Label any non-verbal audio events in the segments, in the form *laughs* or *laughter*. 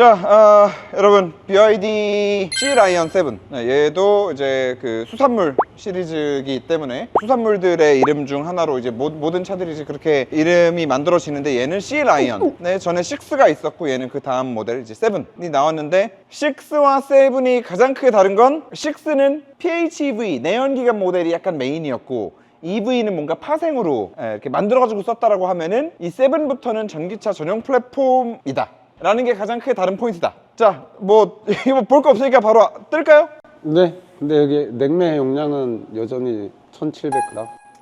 자, 아, 여러분 BYD C 라이언 7 네, 얘도 이제 그 수산물 시리즈이기 때문에 수산물들의 이름 중 하나로 이제 모, 모든 차들이 이제 그렇게 이름이 만들어지는데 얘는 C 라이언. 네, 전에 6가 있었고 얘는 그 다음 모델 이제 7이 나왔는데 6와 7이 가장 크게 다른 건 6는 PHEV 내연기관 모델이 약간 메인이었고 EV는 뭔가 파생으로 예, 이렇게 만들어가지고 썼다라고 하면은 이 7부터는 전기차 전용 플랫폼이다. 라는 게 가장 크게 다른 포인트다. 자, 뭐, *laughs* 이거 볼 거 없으니까 바로 뜰까요? 네. 근데 여기 냉매 용량은 여전히 1,700g.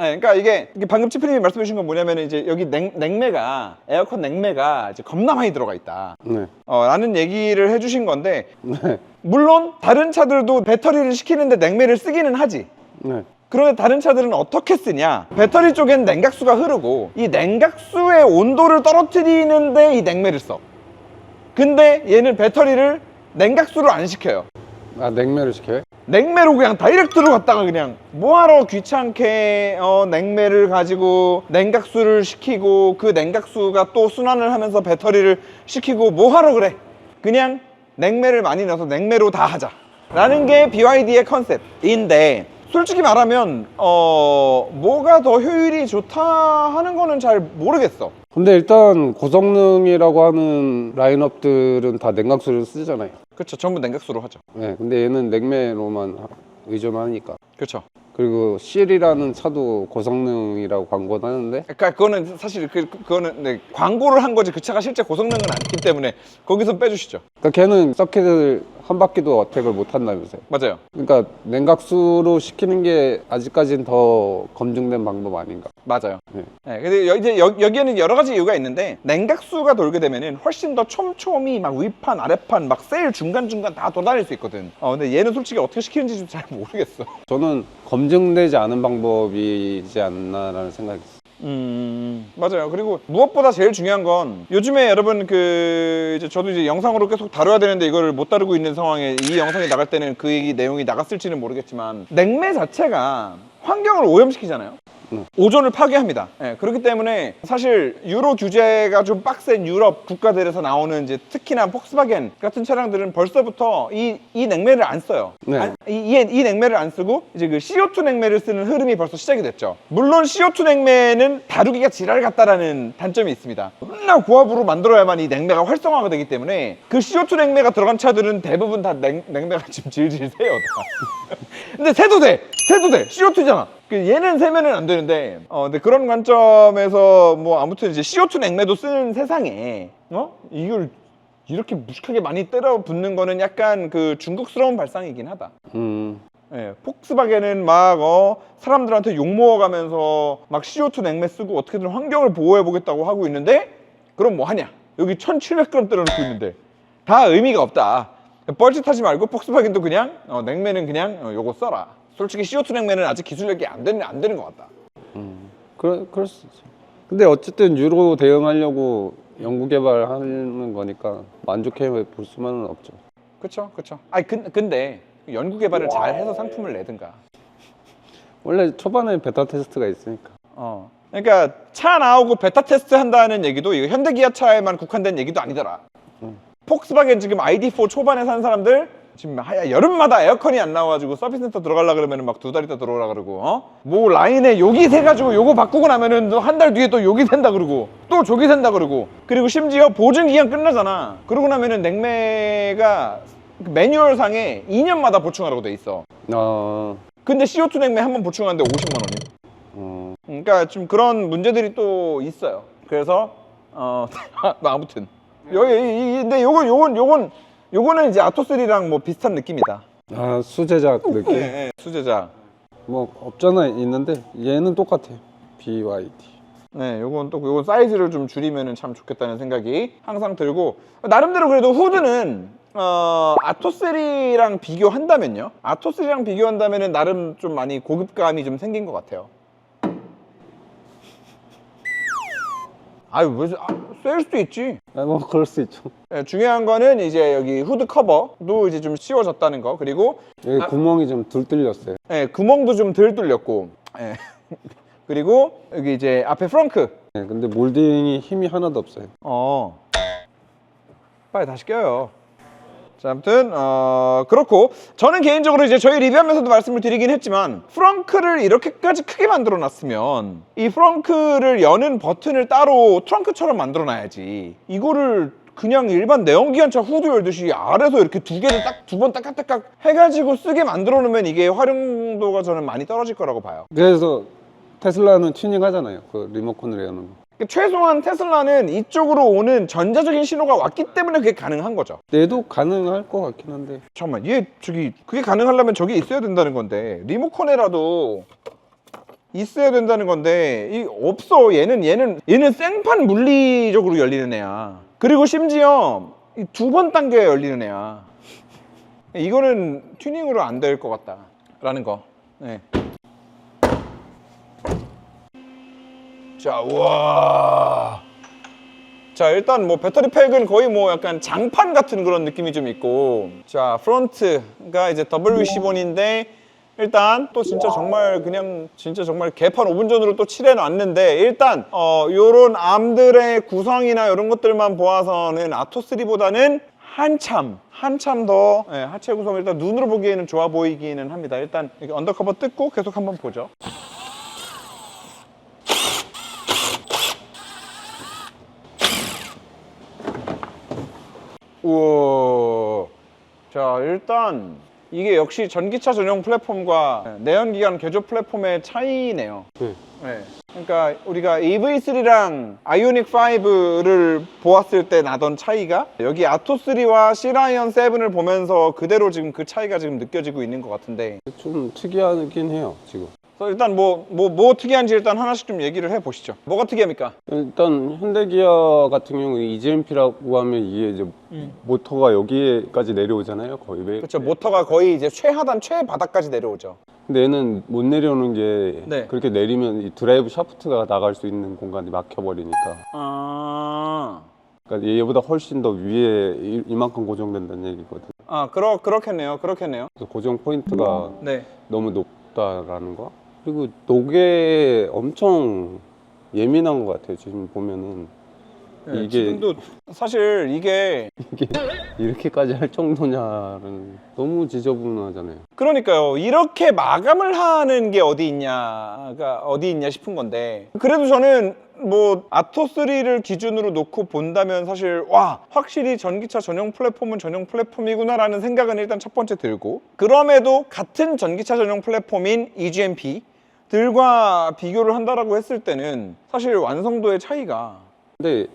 네, 그러니까 이게, 이게 방금 치프님이 말씀해 주신 건 뭐냐면 이제 여기 냉, 냉매가, 에어컨 냉매가 이제 겁나 많이 들어가 있다. 네. 어, 라는 얘기를 해 주신 건데, 네. 물론 다른 차들도 배터리를 식히는데 냉매를 쓰기는 하지. 네. 그런데 다른 차들은 어떻게 쓰냐? 배터리 쪽엔 냉각수가 흐르고 이 냉각수의 온도를 떨어뜨리는데 이 냉매를 써. 근데 얘는 배터리를 냉각수로 안 시켜요. 아 냉매를 시켜요? 냉매로 그냥 다이렉트로 갔다가 그냥 뭐하러 귀찮게 어, 냉매를 가지고 냉각수를 시키고 그 냉각수가 또 순환을 하면서 배터리를 시키고 뭐하러 그래 그냥 냉매를 많이 넣어서 냉매로 다 하자 라는 게 BYD의 컨셉인데 솔직히 말하면 어 뭐가 더 효율이 좋다 하는 거는 잘 모르겠어 근데 일단 고성능이라고 하는 라인업들은 다 냉각수를 쓰잖아요. 그렇죠 전부 냉각수로 하죠 네. 근데 얘는 냉매로만 하- 의존하니까. 그렇죠 그리고 CL이라는 차도 고성능이라고 광고는 하는데 그러니까 그거는 사실 그 그거는 네, 광고를 한 거지 그 차가 실제 고성능은 않기 때문에 거기서 빼주시죠. 그러니까 걔는 서킷을 한 바퀴도 어택을 못 한다면서요. 맞아요. 그러니까 냉각수로 시키는 게 아직까지는 더 검증된 방법 아닌가. 맞아요. 네. 네, 근데 여, 이제 여, 여기에는 여러 가지 이유가 있는데 냉각수가 돌게 되면은 훨씬 더 촘촘히 막 위판 아래판 막 세일 중간 중간 다 돌아다닐 수 있거든. 어 근데 얘는 솔직히 어떻게 시키는지 좀 잘 모르겠어. 저는 검증되지 않은 방법이지 않나라는 생각이 있어요. 음 맞아요. 그리고 무엇보다 제일 중요한 건 요즘에 여러분 그 이제 저도 이제 영상으로 계속 다뤄야 되는데 이거를 못 다루고 있는 상황에 이 영상이 나갈 때는 그 얘기 내용이 나갔을지는 모르겠지만 냉매 자체가 환경을 오염시키잖아요. 음. 오존을 파괴합니다. 예, 그렇기 때문에 사실 유로 규제가 좀 빡센 유럽 국가들에서 나오는 이제 특히나 폭스바겐 같은 차량들은 벌써부터 이, 이 냉매를 안 써요. 네. 안- 이, 이, 이 냉매를 안 쓰고 이제 그 CO2 냉매를 쓰는 흐름이 벌써 시작이 됐죠. 물론 CO2 냉매는 다루기가 지랄 같다라는 단점이 있습니다. 맨날 고압으로 만들어야만 이 냉매가 활성화가 되기 때문에 그 CO2 냉매가 들어간 차들은 대부분 다 냉, 냉매가 지금 질질 새요. 다. *laughs* 근데 새도 돼! 새도 돼! CO2잖아! 얘는 세면은 안 되는데, 어, 근데 그런 관점에서 뭐 아무튼 이제 CO2 냉매도 쓰는 세상에, 어? 이걸 이렇게 무식하게 많이 때려 붙는 거는 약간 그 중국스러운 발상이긴 하다. 음, 예, 폭스바겐은 막 어, 사람들한테 욕 먹어가면서 막 CO2 냉매 쓰고 어떻게든 환경을 보호해 보겠다고 하고 있는데 그럼 뭐 하냐? 여기 1,700g 때려놓고 있는데 다 의미가 없다. 뻘짓하지 말고 폭스바겐도 그냥 어, 냉매는 그냥 어, 요거 써라. 솔직히 CO2 냉매는 아직 기술력이 안 되는 안 되는 것 같다. 그럴, 그럴 수 있죠. 근데 어쨌든 유로 대응하려고 연구 개발하는 거니까 만족해 볼 수만은 없죠. 그렇죠, 그렇죠. 아니 근, 근데 연구 개발을 잘 해서 상품을 내든가. 원래 초반에 베타 테스트가 있으니까. 어. 그러니까 차 나오고 베타 테스트 한다는 얘기도 이거 현대기아 차에만 국한된 얘기도 아니더라. 폭스바겐 지금 ID4 초반에 산 사람들 지금 하야 여름마다 에어컨이 안 나와가지고 서비스 센터 들어가려 그러면 막 두 달 있다 들어오라 그러고 어? 뭐 라인에 여기 새 가지고 요거 바꾸고 나면은 한 달 뒤에 또 여기 샌다 그러고 또 저기 샌다 그러고 그리고 심지어 보증 기간 끝나잖아. 그러고 나면은 냉매가 그 매뉴얼 상에 2년마다 보충하라고 돼 있어. 어, 근데 CO2 냉매 한 번 보충하는데 50만 원이. 어, 그러니까 좀 그런 문제들이 또 있어요. 그래서 어 *laughs* 뭐 아무튼 여기 근데 요건 요건 요건 요거는 이제 아토3랑 뭐 비슷한 느낌이다. 아 수제작 느낌. 네, 네, 수제자. 뭐 없잖아 있는데 얘는 똑같아요. BYD. 네, 요건 또 요건 사이즈를 좀 줄이면은 참 좋겠다는 생각이 항상 들고 나름대로 그래도 후드는 어 아토3랑 비교한다면요. 아토3랑 비교한다면은 나름 좀 많이 고급감이 좀 생긴 것 같아요. 아유, 왜, 아, 셀 수도 있지. 아, 뭐 그럴 수 있죠. 네, 중요한 거는 이제 여기 후드 커버도 이제 좀 씌워졌다는 거 그리고 여기 아. 구멍이 좀둘 뚫렸어요. 예, 구멍도 좀 덜 뚫렸고 예. *laughs* 그리고 여기 이제 앞에 프렁크 네, 근데 몰딩이 힘이 하나도 없어요. 어 빨리 다시 껴요. 자, 아무튼 어 그렇고 저는 개인적으로 이제 저희 리뷰하면서도 말씀을 드리긴 했지만 프렁크를 이렇게까지 크게 만들어 놨으면 이 프렁크를 여는 버튼을 따로 트렁크처럼 만들어 놔야지 이거를 그냥 일반 내연기관차 후드 열듯이 아래서 이렇게 두 개를 딱 두 번 딱딱딱딱 해가지고 쓰게 만들어 놓으면 이게 활용도가 저는 많이 떨어질 거라고 봐요 그래서 테슬라는 튜닝 하잖아요. 그 리모컨을 여는 거. 그러니까 최소한 테슬라는 이쪽으로 오는 전자적인 신호가 왔기 때문에 그게 가능한 거죠. 얘도 가능할 것 같긴 한데. 잠깐만 얘 저기 그게 가능하려면 저게 있어야 된다는 건데. 리모컨에라도 있어야 된다는 건데 이 없어. 얘는 얘는 얘는 생판 물리적으로 열리는 애야. 그리고 심지어 두 번 당겨야 열리는 애야. 이거는 튜닝으로 안 될 것 같다라는 거. 네. 자 우와. 자 일단 뭐 배터리 팩은 거의 뭐 약간 장판 같은 그런 느낌이 좀 있고. 자 프론트가 이제 WC 본인데 일단 또 진짜 정말 그냥 진짜 정말 개판 5분 전으로 또 칠해 놨는데 일단 어 요런 암들의 구성이나 이런 것들만 보아서는 아토3보다는 한참 한참 더 예, 하체 구성 일단 눈으로 보기에는 좋아 보이기는 합니다. 일단 언더커버 뜯고 계속 한번 보죠 우와. 자, 일단 이게 역시 전기차 전용 플랫폼과 내연기관 개조 플랫폼의 차이네요. 네. 네. 그러니까 우리가 EV3랑 아이오닉 5를 보았을 때 나던 차이가 여기 아토3와 시라이언 7을 보면서 그대로 지금 그 차이가 지금 느껴지고 있는 것 같은데 좀 특이하긴 해요 지금. 그래서 일단 뭐, 뭐, 뭐 특이한지 일단 하나씩 좀 얘기를 해 보시죠. 뭐가 특이합니까? 일단 현대기아 같은 경우 EGMP라고 하면 이게 이제 모터가 여기까지 내려오잖아요 거의 왜? 그렇죠. 모터가 거의 이제 최하단 최바닥까지 내려오죠. 근데 얘는 못 내려오는 게 네. 그렇게 내리면 이 드라이브 샤프트가 나갈 수 있는 공간이 막혀버리니까 아, 그러니까 얘보다 훨씬 더 위에 이- 이만큼 고정된다는 얘기거든. 아 그러 그렇겠네요. 그렇겠네요. 그래서 고정 포인트가 네. 너무 높다라는 거. 그리고 녹에 엄청 예민한 것 같아요. 지금 보면은 네, 이게- 지금도 사실 이게 이게 이렇게까지 할 정도냐는 너무 지저분하잖아요. 그러니까요. 이렇게 마감을 하는 게 어디 있냐가 어디 있냐 싶은 건데 그래도 저는 뭐 아토3를 기준으로 놓고 본다면 사실 와 확실히 전기차 전용 플랫폼은 전용 플랫폼이구나라는 생각은 일단 첫 번째 들고 그럼에도 같은 전기차 전용 플랫폼인 EGMP 들과 비교를 한다라고 했을 때는 사실 완성도의 차이가 근데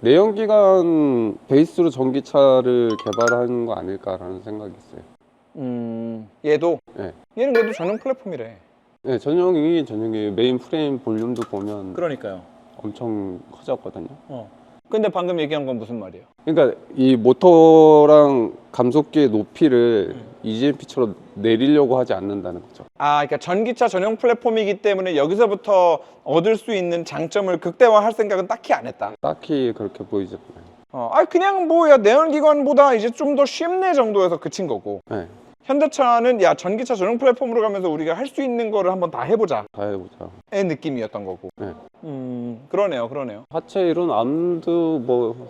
내연기관 베이스로 전기차를 개발한 거 아닐까라는 생각이 있어요. 음 얘도 네. 얘는 그래도 전용 플랫폼이래. 네, 전용이 전용이 메인 프레임 볼륨도 보면 그러니까요. 엄청 커졌거든요. 어. 근데 방금 얘기한 건 무슨 말이에요? 그러니까 이 모터랑 감속기의 높이를 EGMP처럼 내리려고 하지 않는다는 거죠. 아, 그러니까 전기차 전용 플랫폼이기 때문에 여기서부터 얻을 수 있는 장점을 극대화할 생각은 딱히 안 했다. 딱히 그렇게 보이지 않아요. 어, 아, 그냥 뭐야 내연기관보다 이제 좀 더 쉽네 정도에서 그친 거고. 네, 현대차는 야 전기차 전용 플랫폼으로 가면서 우리가 할 수 있는 거를 한번 다 해보자의 다 해보자. 느낌이었던 거고. 네. 음, 그러네요, 그러네요. 하체 이런 암도 뭐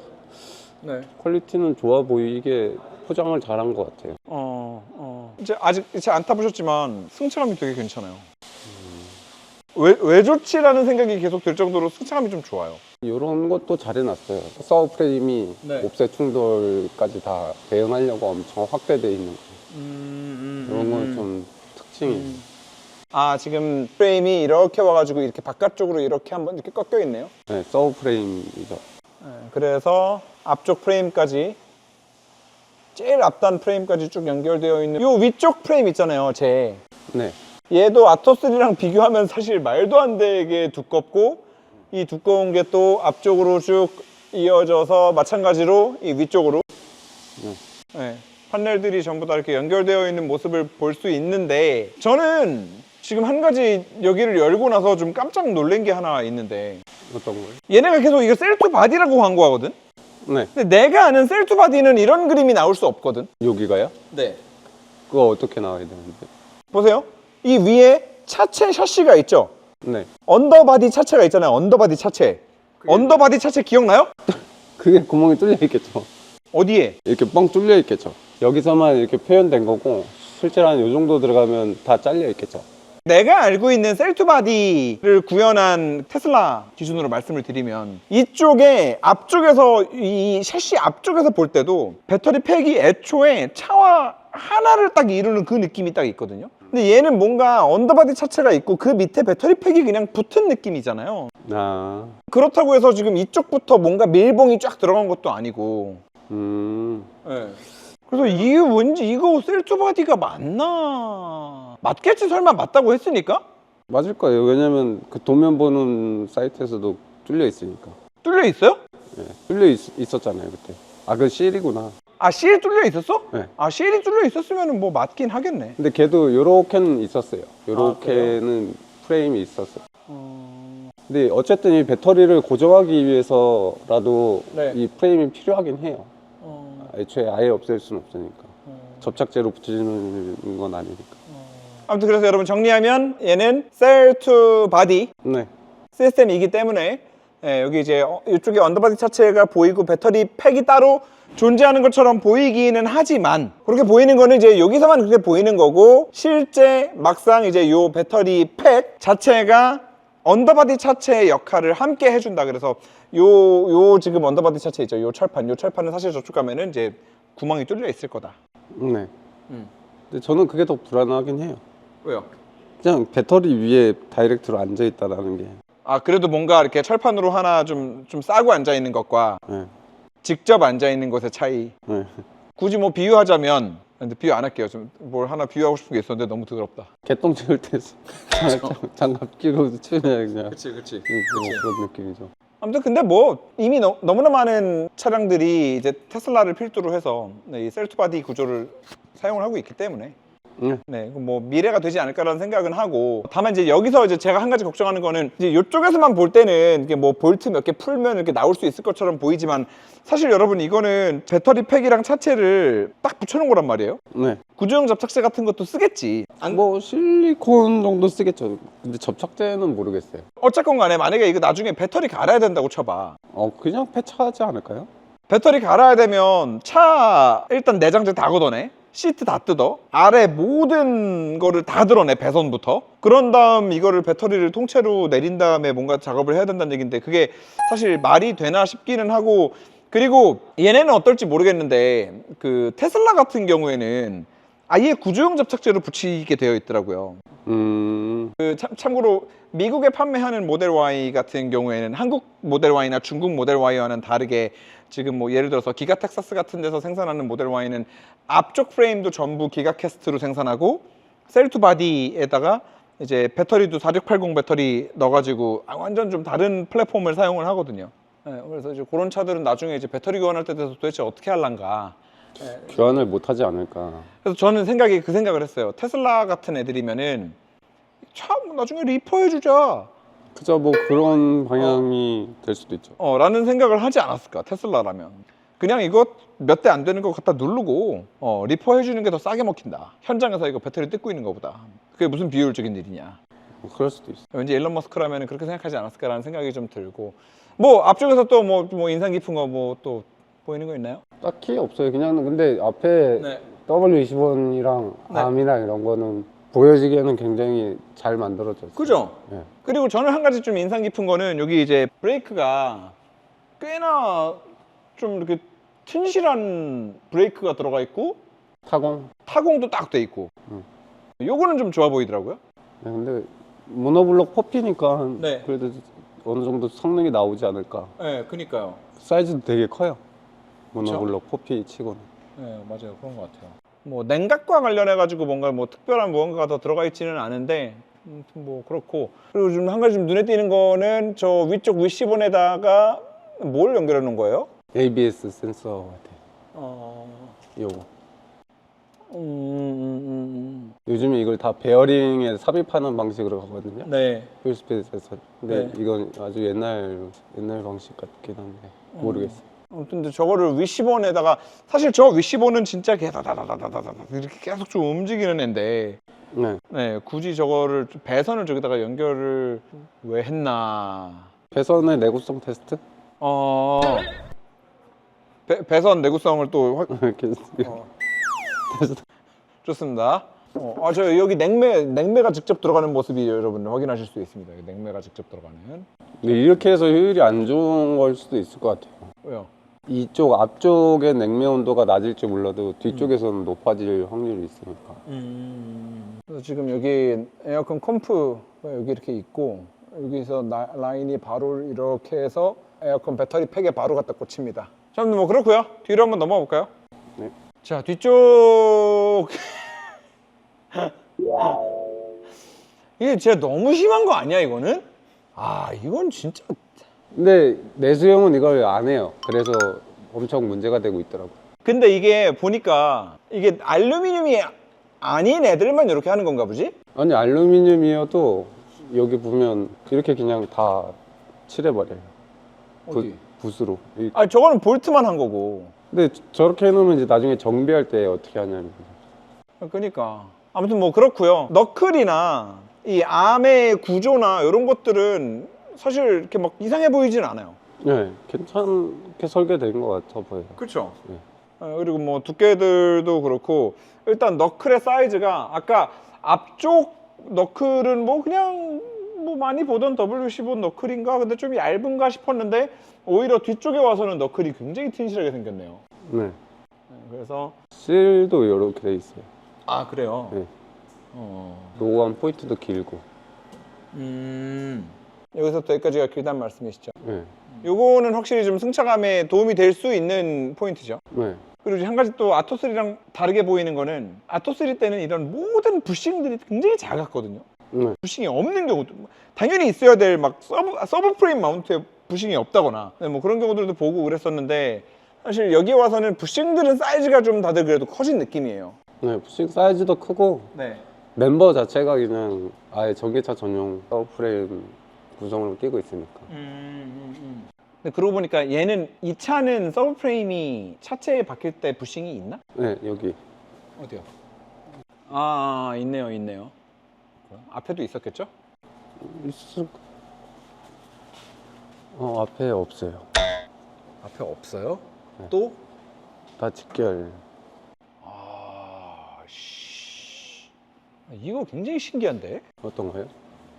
네. 퀄리티는 좋아 보이게 포장을 잘한 것 같아요. 어, 어. 이제 아직 이제 안 타보셨지만 승차감이 되게 괜찮아요. 왜, 왜 좋지라는 생각이 계속 들 정도로 승차감이 좀 좋아요. 이런 것도 잘 해놨어요. 서브 프레임이 네. 옵셋 충돌까지 다 대응하려고 엄청 확대돼 있는 거. 음, 이런 건 좀 특징이에요. 아 지금 프레임이 이렇게 와가지고 이렇게 바깥쪽으로 이렇게 한번 이렇게 꺾여 있네요. 네, 서브 프레임이죠. 네, 그래서 앞쪽 프레임까지 제일 앞단 프레임까지 쭉 연결되어 있는 이 위쪽 프레임 있잖아요. 제 네, 얘도 아토3랑 비교하면 사실 말도 안 되게 두껍고 이 두꺼운 게 또 앞쪽으로 쭉 이어져서 마찬가지로 이 위쪽으로 네. 네, 판넬들이 전부 다 이렇게 연결되어 있는 모습을 볼 수 있는데 저는 지금 한 가지 여기를 열고 나서 좀 깜짝 놀란 게 하나 있는데 어떤 거요? 얘네가 계속 이거 셀투 바디라고 광고하거든? 네, 근데 내가 아는 셀투 바디는 이런 그림이 나올 수 없거든? 여기가요? 네. 그거 어떻게 나와야 되는데? 보세요. 이 위에 차체 샤시가 있죠? 네, 언더바디 차체가 있잖아요. 언더바디 차체. 언더바디 차체 기억나요? 그게 구멍이 뚫려 있겠죠. 어디에? 이렇게 뻥 뚫려 있겠죠. 여기서만 이렇게 표현된 거고 실제로 한 요 정도 들어가면 다 잘려 있겠죠. 내가 알고 있는 셀투바디를 구현한 테슬라 기준으로 말씀을 드리면 이쪽에 앞쪽에서 이 셰시 앞쪽에서 볼 때도 배터리 팩이 애초에 차와 하나를 딱 이루는 그 느낌이 딱 있거든요. 근데 얘는 뭔가 언더바디 차체가 있고 그 밑에 배터리 팩이 그냥 붙은 느낌이잖아요. 아, 그렇다고 해서 지금 이쪽부터 뭔가 밀봉이 쫙 들어간 것도 아니고. 음, 그래서 이게 왠지 이거 셀투바디가 맞나? 맞겠지 설마 맞다고 했으니까? 맞을 거예요. 왜냐면 그 도면 보는 사이트에서도 뚫려 있으니까. 뚫려 있어요? 예, 뚫려 있, 었잖아요 그때. 아, 그 CL이구나. 아 CL 뚫려 있었어? 네. 아 CL이 뚫려 있었으면 뭐 맞긴 하겠네. 근데 걔도 요렇게는 있었어요. 아, 요렇게는 프레임이 있었어요. 근데 어쨌든 이 배터리를 고정하기 위해서라도 네. 이 프레임이 필요하긴 해요. 애초에 아예 없앨 수는 없으니까. 접착제로 붙이는 건 아니니까. 아무튼 그래서 여러분 정리하면 얘는 셀 투 바디 네. 시스템이기 때문에 예, 여기 이제 어, 이쪽에 언더바디 차체가 보이고 배터리 팩이 따로 존재하는 것처럼 보이기는 하지만 그렇게 보이는 거는 이제 여기서만 그렇게 보이는 거고 실제 막상 이제 요 배터리 팩 자체가 언더바디 차체의 역할을 함께 해준다 그래서 요 요 지금 언더바디 차체 있죠 요 철판 요 철판은 사실 저쪽 가면은 이제 구멍이 뚫려 있을 거다 네. 음. 근데 저는 그게 더 불안하긴 해요. 왜요? 그냥 배터리 위에 다이렉트로 앉아 있다라는 게. 아 그래도 뭔가 이렇게 철판으로 하나 좀 좀 싸고 앉아 있는 것과 네. 직접 앉아 있는 것의 차이 네. 굳이 뭐 비유하자면 근데 비유 안 할게요. 좀 뭘 하나 비유하고 싶은 게 있었는데 너무 더럽다. 개똥 치울 때 *laughs* 장- 장갑 끼고 치면 그냥. 그치 그치. 뭐 그런 느낌이죠. 아무튼 근데 뭐 이미 너, 너무나 많은 차량들이 이제 테슬라를 필두로 해서 네, 이 셀투바디 구조를 사용을 하고 있기 때문에 네. 네, 그뭐 미래가 되지 않을까라는 생각은 하고 다만 이제 여기서 이제 제가 한 가지 걱정하는 거는 이제 이쪽에서만 볼 때는 이게 뭐 볼트 몇 개 풀면 이렇게 나올 수 있을 것처럼 보이지만 사실 여러분 이거는 배터리 팩이랑 차체를 딱 붙여놓은 거란 말이에요. 네. 구조형 접착제 같은 것도 쓰겠지. 안- 뭐 실리콘 정도 쓰겠죠. 근데 접착제는 모르겠어요. 어쨌건 간에 만약에 이거 나중에 배터리 갈아야 된다고 쳐봐. 어 그냥 폐차하지 않을까요? 배터리 갈아야 되면 차 일단 내장재 다 걷어내. 시트 다 뜯어. 아래 모든 거를 다 드러내 배선부터. 그런 다음 이거를 배터리를 통째로 내린 다음에 뭔가 작업을 해야 된다는 얘기인데 그게 사실 말이 되나 싶기는 하고 그리고 얘네는 어떨지 모르겠는데 그 테슬라 같은 경우에는 아예 구조형 접착제로 붙이게 되어 있더라고요. 음, 그 참, 참고로 미국에 판매하는 모델 Y 같은 경우에는 한국 모델 Y나 중국 모델 Y와는 다르게 지금 뭐 예를 들어서 기가 텍사스 같은 데서 생산하는 모델 Y는 앞쪽 프레임도 전부 기가 캐스트로 생산하고 셀투 바디에다가 이제 배터리도 4680 배터리 넣어가지고 아, 완전 좀 다른 플랫폼을 사용을 하거든요. 네, 그래서 이제 그런 차들은 나중에 이제 배터리 교환할 때 돼서 도대체 어떻게 할란가. 교환을 못 하지 않을까. 그래서 저는 생각이 그 생각을 했어요. 테슬라 같은 애들이면은 참 나중에 리퍼해 주자. 그저 뭐 그런 방향이 될 수도 있죠. 어, 라는 생각을 하지 않았을까 테슬라라면 그냥 이거 몇 대 안 되는 거 갖다 누르고 어, 리퍼 해주는 게 더 싸게 먹힌다 현장에서 이거 배터리 뜯고 있는 것보다 그게 무슨 비효율적인 일이냐 뭐 그럴 수도 있어. 왠지 일론 머스크라면 그렇게 생각하지 않았을까라는 생각이 좀 들고 뭐 앞쪽에서 또 뭐 뭐 인상 깊은 거 뭐 또 보이는 거 있나요? 딱히 없어요. 그냥 근데 앞에 네. W21이랑 네. 암이랑 이런 거는 보여지기에는 굉장히 잘 만들어졌어요. 그죠? 네. 그리고 저는 한 가지 좀 인상 깊은 거는 여기 이제 브레이크가 꽤나 좀 이렇게 튼실한 브레이크가 들어가 있고 타공. 타공도 딱 돼 있고 음. 요거는 좀 좋아 보이더라고요 네, 근데 모노블록 퍼피니까 네. 그래도 어느 정도 성능이 나오지 않을까. 네 그니까요 사이즈도 되게 커요. 모노블록 퍼피 치고는. 네 맞아요 그런 것 같아요 뭐 냉각과 관련해 가지고 뭔가 뭐 특별한 무언가가 더 들어가 있지는 않은데 음, 뭐 그렇고 그리고 좀한 가지 좀 눈에 띄는 거는 저 위쪽 위시본에다가 뭘 연결해 놓은 거예요? ABS 센서 같아. 어... 요거. 음, 음, 음, 요즘에 이걸 다 베어링에 삽입하는 방식으로 가거든요. 음. 네 휠스페이스에서. 근데 네. 이건 아주 옛날 옛날 방식 같긴 한데 모르겠어요. 근데 저거를 위시본에다가 사실 저 위시본은 진짜 개다다다다다다다 이렇게 계속 좀 움직이는 앤데 네. 네 굳이 저거를 좀 배선을 저기다가 연결을 왜 했나 배선의 내구성 테스트? 어 배, 배선 내구성을 또 확, *laughs* 이렇게 좋습니다. 어, 아, 저 여기 냉매 냉매가 직접 들어가는 모습이 여러분 확인하실 수 있습니다. 냉매가 직접 들어가는. 근데 이렇게 해서 효율이 안 좋은 걸 수도 있을 것 같아요. 왜요? 이쪽 앞쪽의 냉매 온도가 낮을지 몰라도 뒤쪽에서는 높아질 확률이 있으니까. 그래서 지금 여기 에어컨 컴프가 여기 이렇게 있고 여기서 나- 라인이 바로 이렇게 해서 에어컨 배터리 팩에 바로 갖다 꽂힙니다. 자, 뭐 그렇고요. 뒤로 한번 넘어가 볼까요? 네. 자, 뒤쪽 *laughs* 이게 진짜 너무 심한 거 아니야 이거는? 아, 이건 진짜 근데 내수형은 이걸 안 해요. 그래서 엄청 문제가 되고 있더라고요. 근데 이게 보니까 이게 알루미늄이 아닌 애들만 이렇게 하는 건가 보지? 아니 알루미늄이어도 여기 보면 이렇게 그냥 다 칠해버려요. 붓- 어디? 붓으로. 이- 아, 저거는 볼트만 한 거고. 근데 저렇게 해놓으면 이제 나중에 정비할 때 어떻게 하냐는 거죠. 그러니까 아무튼 뭐 그렇고요. 너클이나 이 암의 구조나 이런 것들은 사실 이렇게 막 이상해 보이진 않아요. 네, 괜찮게 설계된 것 같아 보여요. 그렇죠. 네. 그리고 뭐 두께들도 그렇고 일단 너클의 사이즈가 아까 앞쪽 너클은 뭐 그냥 뭐 많이 보던 W15 너클인가 근데 좀 얇은가 싶었는데 오히려 뒤쪽에 와서는 너클이 굉장히 튼실하게 생겼네요. 네. 네, 그래서 실도 이렇게 돼 있어요. 아 그래요. 네. 어. 로고한 포인트도 길고. 음. 여기서부터 여기까지가 길단 말씀이시죠. 네. 요거는 확실히 좀 승차감에 도움이 될 수 있는 포인트죠. 네. 그리고 한 가지 또 아토3랑 다르게 보이는 거는 아토3 때는 이런 모든 부싱들이 굉장히 작았거든요. 네. 부싱이 없는 경우도 당연히 있어야 될 막 서브, 서브 프레임 마운트에 부싱이 없다거나 네, 뭐 그런 경우들도 보고 그랬었는데 사실 여기 와서는 부싱들은 사이즈가 좀 다들 그래도 커진 느낌이에요. 네. 부싱 사이즈도 크고 네. 멤버 자체가 그냥 아예 전기차 전용 서브 프레임 구성으로 끼고 있으니까. 음, 근데 그러고 보니까 얘는 이 차는 서브 프레임이 차체에 박힐 때 부싱이 있나? 네, 여기. 어디요? 아, 아, 있네요, 있네요. 앞에도 있었겠죠? 있을... 어, 앞에 없어요. 앞에 없어요? 네. 또? 다 직결. 아, 씨. 이거 굉장히 신기한데? 어떤 거요?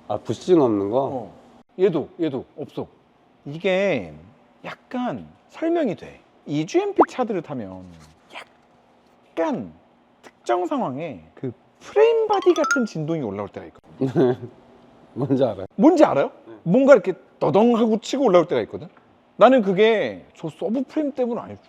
아, 부싱 없는 거? 어. 얘도, 얘도 없어. 이게 약간 설명이 돼. EGMP 차들을 타면 약간 특정 상황에 그 프레임 바디 같은 진동이 올라올 때가 있거든. *laughs* 뭔지 알아요? 뭔지 알아요? 뭔가 이렇게 떠덩하고 치고 올라올 때가 있거든. 나는 그게 저 서브 프레임 때문 아니고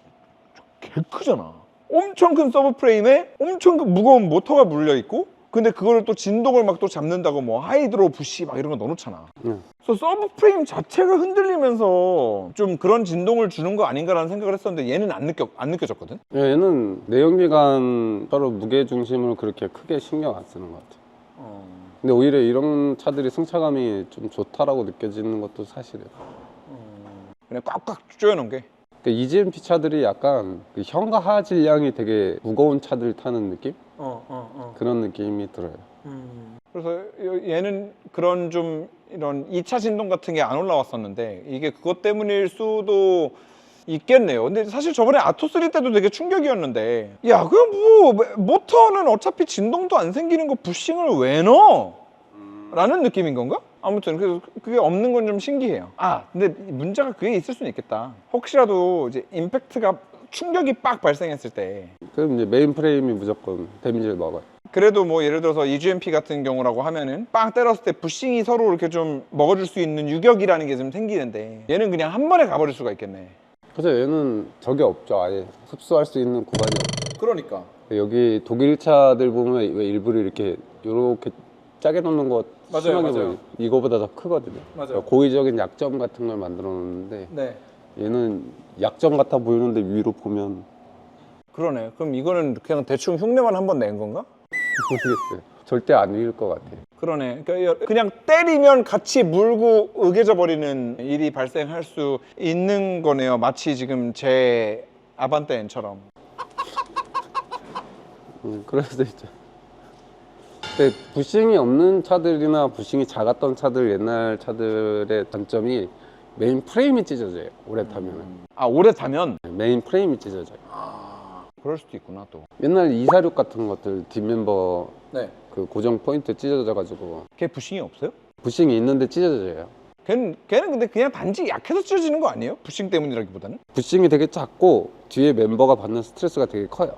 개 크잖아. 엄청 큰 서브 프레임에 엄청 큰 무거운 모터가 물려 있고, 근데 그거를 또 진동을 막 또 잡는다고 뭐 하이드로 부시 막 이런 거 넣어놓잖아. 응. 그래서 서브 프레임 자체가 흔들리면서 좀 그런 진동을 주는 거 아닌가라는 생각을 했었는데 얘는 안 느껴 안 느껴졌거든. 예, 얘는 내연기관 따로 무게 중심을 그렇게 크게 신경 안 쓰는 것 같아요. 근데 오히려 이런 차들이 승차감이 좀 좋다라고 느껴지는 것도 사실이에요. 그냥 꽉꽉 조여놓은 게. 그러니까 EGMP 차들이 약간 그 현가하 질량이 되게 무거운 차들 타는 느낌? 어, 어, 어. 그런 느낌이 들어요. 그래서 여- 얘는 그런 좀 이런 2차 진동 같은 게 안 올라왔었는데 이게 그것 때문일 수도 있겠네요. 근데 사실 저번에 아토3 때도 되게 충격이었는데 야, 그 뭐 모터는 어차피 진동도 안 생기는 거 부싱을 왜 넣어? 라는 느낌인 건가? 아무튼 그게 없는 건 좀 신기해요. 아, 근데 문제가 그게 있을 수는 있겠다. 혹시라도 이제 임팩트가 충격이 빡 발생했을 때 그럼 이제 메인 프레임이 무조건 데미지를 먹어요. 그래도 뭐 예를 들어서 EGMP 같은 경우라고 하면은 빵 때렸을 때 부싱이 서로 이렇게 좀 먹어줄 수 있는 유격이라는 게 좀 생기는데 얘는 그냥 한 번에 가버릴 수가 있겠네. 그래서 얘는 저게 없죠. 아예 흡수할 수 있는 구간이 없죠. 그러니까. 여기 독일 차들 보면 왜 일부러 이렇게 이렇게 짜게 놓는 거 맞아요, 심하게 맞아요. 이거보다 더 크거든요. 맞아요. 그러니까 고의적인 약점 같은 걸 만들어 놓는데 네. 얘는 약점 같아 보이는데 위로 보면 그러네. 그럼 이거는 그냥 대충 흉내만 한 번 낸 건가? 모르겠어요. 절대 안 위일 것 같아요. 그러네. 그러니까 그냥 때리면 같이 물고 으개져 버리는 일이 발생할 수 있는 거네요. 마치 지금 제 아반떼 N처럼. 음, 그럴 수도 있죠. 근데 부싱이 없는 차들이나 부싱이 작았던 차들 옛날 차들의 단점이 메인 프레임이 찢어져요. 오래 타면은 아 오래 타면 메인 프레임이 찢어져요. 그럴 수도 있구나 또. 옛날 246 같은 것들 뒷멤버 네. 그 고정 포인트 찢어져가지고 걔 부싱이 없어요? 부싱이 있는데 찢어져요. 걔는 걔는 근데 그냥 단지 약해서 찢어지는 거 아니에요? 부싱 때문이라기보다는? 부싱이 되게 작고 뒤에 멤버가 받는 스트레스가 되게 커요.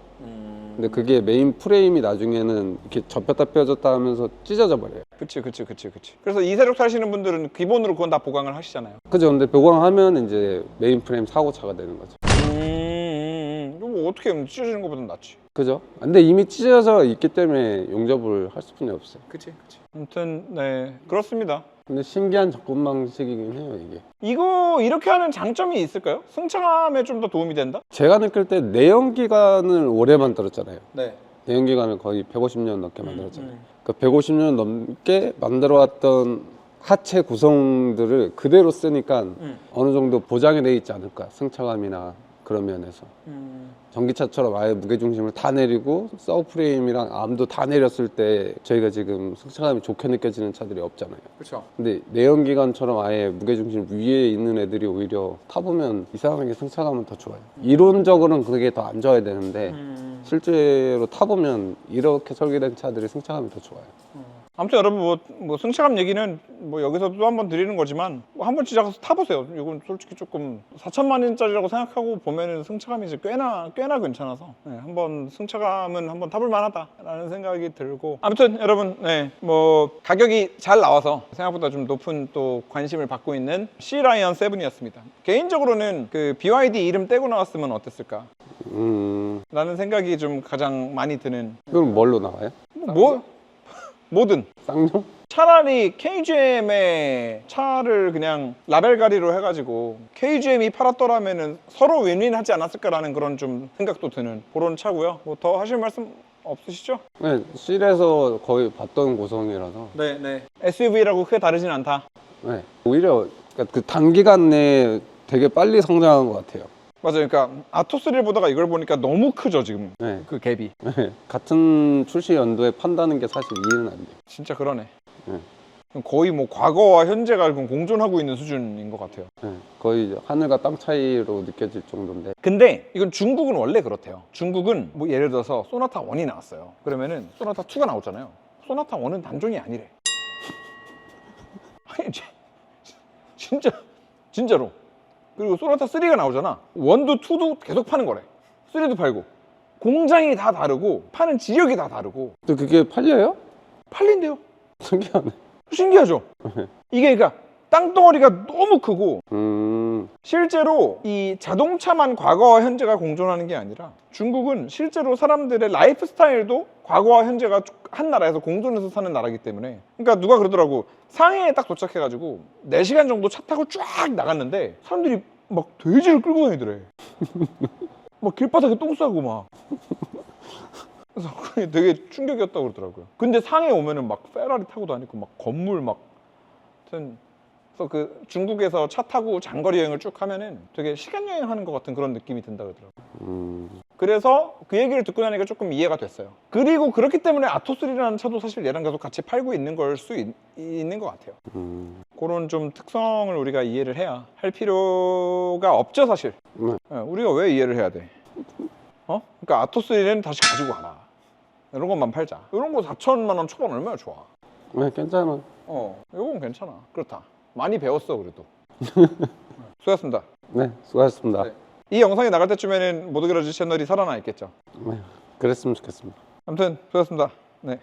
근데 그게 메인 프레임이 나중에는 이렇게 접혔다 펴졌다 하면서 찢어져 버려요. 그치 그치 그치 그치. 그래서 이세력 사시는 분들은 기본으로 그건 다 보강을 하시잖아요. 그죠? 근데 보강하면 이제 메인 프레임 사고차가 되는 거죠. 음, 어떻게 하면 찢어지는 것보다 낫지. 그죠? 근데 이미 찢어져 있기 때문에 용접을 할 수뿐이 없어요. 그치 그치. 아무튼 네 그렇습니다. 근데 신기한 접근 방식이긴 해요, 이게. 이거 이렇게 하는 장점이 있을까요? 승차감에 좀 더 도움이 된다? 제가 느낄 때 내연 기관을 오래 만들었잖아요. 네. 내연 기관을 거의 150년 넘게 만들었잖아요. 음. 그 150년 넘게 만들어왔던 하체 구성들을 그대로 쓰니까 음. 어느 정도 보장이 돼 있지 않을까 승차감이나 그런 면에서 음. 전기차처럼 아예 무게중심을 다 내리고 서브프레임이랑 암도 다 내렸을 때 저희가 지금 승차감이 좋게 느껴지는 차들이 없잖아요 그렇죠. 근데 내연기관처럼 아예 무게중심 위에 있는 애들이 오히려 타보면 이상하게 승차감은 더 좋아요 이론적으로는 그게 더 안 좋아야 되는데 음. 실제로 타보면 이렇게 설계된 차들이 승차감이 더 좋아요 아무튼 여러분 뭐, 뭐 승차감 얘기는 뭐 여기서 또 한 번 드리는 거지만 뭐 한번 시작해서 타보세요. 이건 솔직히 조금 4천만 원짜리라고 생각하고 보면은 승차감이 이제 꽤나 꽤나 괜찮아서 네, 한번 승차감은 한번 타볼 만하다라는 생각이 들고 아무튼 여러분 네, 뭐 가격이 잘 나와서 생각보다 좀 높은 또 관심을 받고 있는 C 라이언 7이었습니다. 개인적으로는 그 BYD 이름 떼고 나왔으면 어땠을까? 음 라는 생각이 좀 가장 많이 드는 그럼 뭘로 나와요? 뭐 뭐든 쌍용? 차라리 KGM의 차를 그냥 라벨 가리로 해가지고 KGM이 팔았더라면은 서로 윈윈 하지 않았을까라는 그런 좀 생각도 드는 그런 차고요. 뭐 더 하실 말씀 없으시죠? 네, 실에서 거의 봤던 고성이라서 네, 네. SUV라고 크게 다르진 않다. 네. 오히려 그러니까 그 단기간 내에 되게 빨리 성장한 것 같아요. 맞아요. 그러니까 아토스를 보다가 이걸 보니까 너무 크죠 지금 네. 그 갭이. 네. 같은 출시 연도에 판다는 게 사실 이해는 안 돼요. 진짜 그러네. 네. 거의 뭐 과거와 현재가 그럼 공존하고 있는 수준인 것 같아요. 네. 거의 이제 하늘과 땅 차이로 느껴질 정도인데 근데 이건 중국은 원래 그렇대요. 중국은 뭐 예를 들어서 소나타 1이 나왔어요. 그러면은 소나타 2가 나오잖아요. 소나타 1은 단종이 아니래. *laughs* 아니 진- 진짜 진짜로. 그리고 소나타 3가 나오잖아. 1도 2도 계속 파는 거래. 3도 팔고. 공장이 다 다르고 파는 지역이 다 다르고 또 그게 팔려요? 팔린대요. 신기하네. 신기하죠? 이게 그러니까 땅덩어리가 너무 크고 음, 실제로 이 자동차만 과거와 현재가 공존하는 게 아니라 중국은 실제로 사람들의 라이프 스타일도 과거와 현재가 한 나라에서 공존해서 사는 나라이기 때문에 그러니까 누가 그러더라고. 상해에 딱 도착해가지고 4시간 정도 차 타고 쫙 나갔는데 사람들이 막 돼지를 끌고 다니더래. *laughs* 막 길바닥에 똥 싸고 막. *laughs* 그래서 그게 되게 충격이었다고 그러더라고요. 근데 상해 오면은 막 페라리 타고 다니고 막 건물 막 하여튼 그래서 그 중국에서 차 타고 장거리 여행을 쭉 하면은 되게 시간 여행하는 것 같은 그런 느낌이 든다 그러더라고요. 음, 그래서 그 얘기를 듣고 나니까 조금 이해가 됐어요. 그리고 그렇기 때문에 아토3라는 차도 사실 얘랑 계속 같이 팔고 있는 걸 수 있는 것 같아요. 음. 그런 좀 특성을 우리가 이해를 해야 할 필요가 없죠 사실. 네. 예, 우리가 왜 이해를 해야 돼? 어? 그러니까 아토3는 다시 가지고 가라. 이런 것만 팔자. 이런 거 4천만 원 초반 얼마나 좋아. 네, 괜찮아. 어, 이건 괜찮아. 그렇다. 많이 배웠어 그래도. *laughs* 수고하셨습니다. 네, 수고하셨습니다. 네. 이 영상이 나갈 때쯤에는 모두그러지 채널이 살아나 있겠죠. 네, 그랬으면 좋겠습니다. 아무튼 수고하셨습니다. 네.